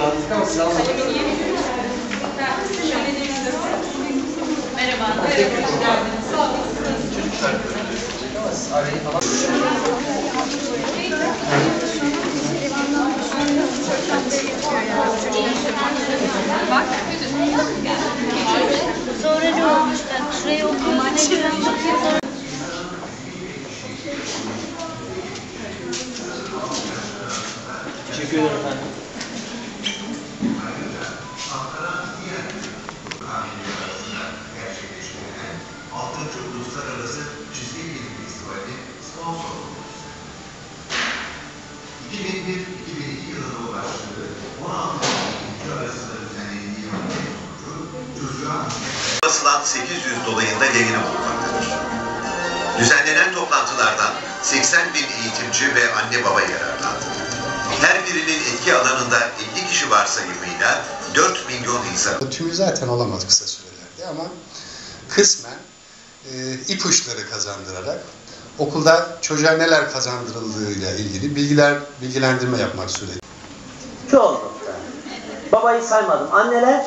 Aranızda ama siz almadınız. Merhaba. Ama siz arayı falan... Bak. Sonra ne olmuş bak şurayı ekran bakıyor. Teşekkür ederim efendim. Altıncı Uluslararası Çizgi Film Festivali sponsor olmuştur. 2001-2002 yılında ulaştığı 16 ülke arasında düzenlediği sonucu çocuğa basılan 800 dolayında yayını bulunmaktadır. Düzenlenen toplantılardan 80 bin eğitimci ve anne baba yararlandı. Her birinin etki alanında 50 kişi varsayımıyla 4 milyon insan Tümü zaten olamaz kısa sürelerde ama kısmen e, ipuçları kazandırarak okulda çocuğa neler kazandırıldığıyla ilgili bilgiler bilgilendirme yapmak suretiyle. Çoğunlukta. Babayı saymadım. Anneler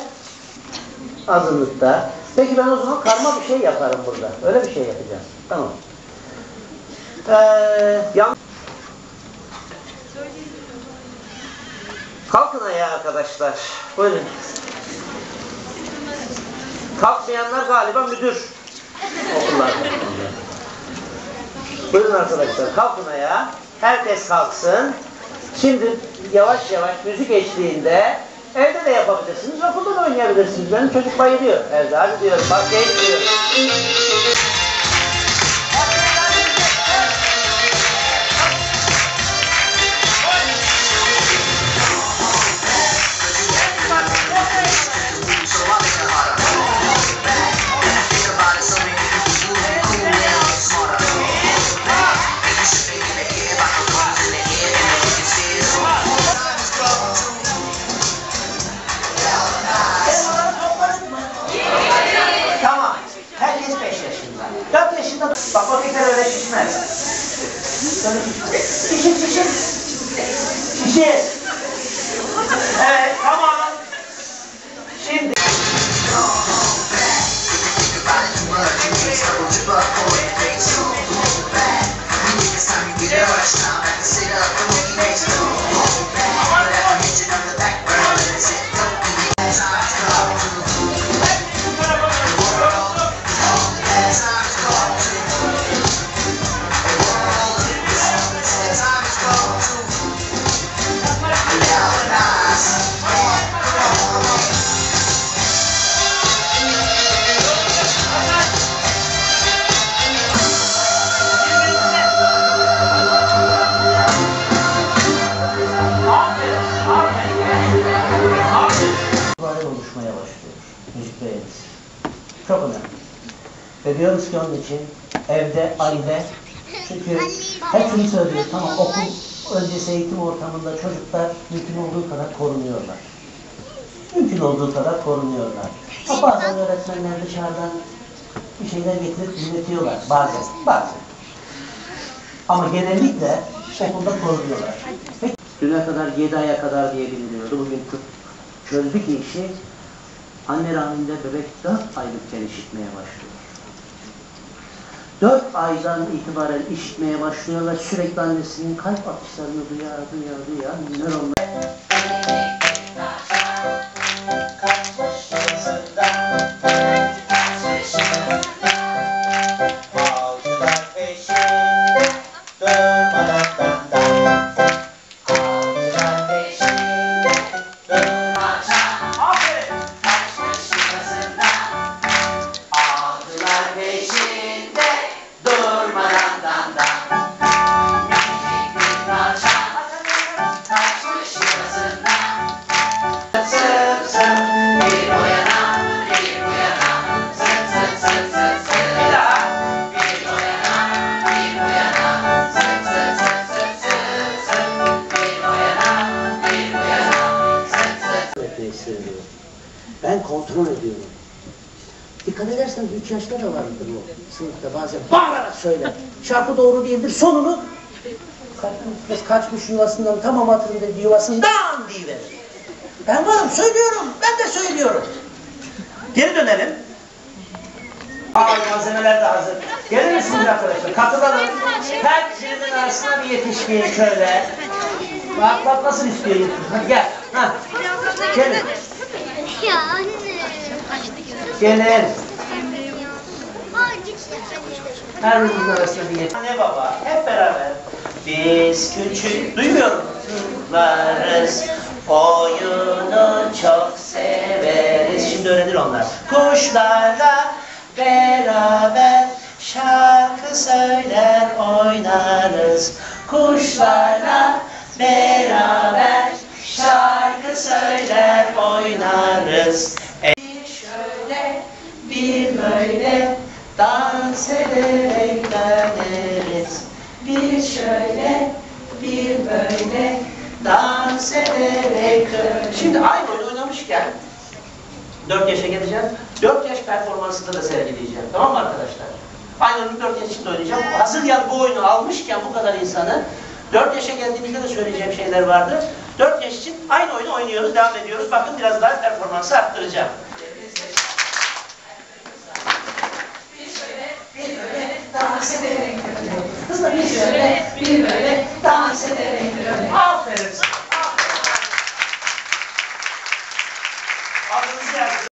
azınlıkta. Peki ben o zaman karma bir şey yaparım burada. Öyle bir şey yapacağım. Tamam. Ee, yan... Kalkın ayağa arkadaşlar. Buyurun. Kalkmayanlar galiba müdür okullarda. Buyurun arkadaşlar kalkın ayağa. Herkes kalksın. Şimdi yavaş yavaş müzik eşliğinde evde de yapabilirsiniz, okulda da oynayabilirsiniz. Benim çocuk bayılıyor evde. Hadi diyorum, bak diyor. 4 yaşında da... Bak o teker öyle şişmez. Şöyle şişir. Şişir şişir. Şişir. Evet Çok önemli. Ve diyoruz ki onun için evde, aile, çünkü hep şunu söylüyor, tamam okul öncesi eğitim ortamında çocuklar mümkün olduğu kadar korunuyorlar. Mümkün olduğu kadar korunuyorlar. Ha, bazen öğretmenler dışarıdan bir şeyler getirip dinletiyorlar. Bazen, bazen. Ama genellikle okulda korunuyorlar. Peki, düne kadar 7 aya kadar diye biliniyordu. Bugün tıp çözdü ki işi anne rahminde bebek 4 aylıkken işitmeye başlıyor. 4 aydan itibaren işitmeye başlıyor ve sürekli annesinin kalp atışlarını duyar, duyar, duyar. Nöronlar kontrol ediyorum. Dikkat edersen 3 yaşta da vardır o sınıfta bazen bağırarak söyler. Şarkı doğru değildir sonunu kaçmış, kaçmış yuvasından tamam hatırım dedi yuvasından diyiverir. Ben varım söylüyorum. Ben de söylüyorum. Geri dönelim. Aa malzemeler de hazır. Gelir misiniz arkadaşlar? Katılalım. Her birinin arasına bir yetişkin şöyle. Nasıl istiyor. Hadi gel. Ha. Gelin. Ya anne. Gitti. Her birinin arasına bir yetişkin. Anne baba hep beraber. Biz küçük duymuyorum. Varız. Oyunu çok severiz. Şimdi öğrenir onlar. Kuşlarla beraber şarkı söyler oynarız. Kuşlarla beraber şarkı söyler oynarız. Böyle dans ederek döneriz. Bir şöyle bir böyle dans ederek döneriz. Şimdi aynı oyunu oynamışken 4 yaşa geleceğim. 4 yaş performansında da sergileyeceğim. Tamam mı arkadaşlar? Aynı oyunu 4 yaş için de oynayacağım. Hazır yani bu oyunu almışken bu kadar insanı 4 yaşa geldiğimizde de söyleyeceğim şeyler vardı. 4 yaş için aynı oyunu oynuyoruz, devam ediyoruz. Bakın biraz daha performansı arttıracağım. Dans ederek Hızla bir şöyle, bir böyle dans ederek Aferin.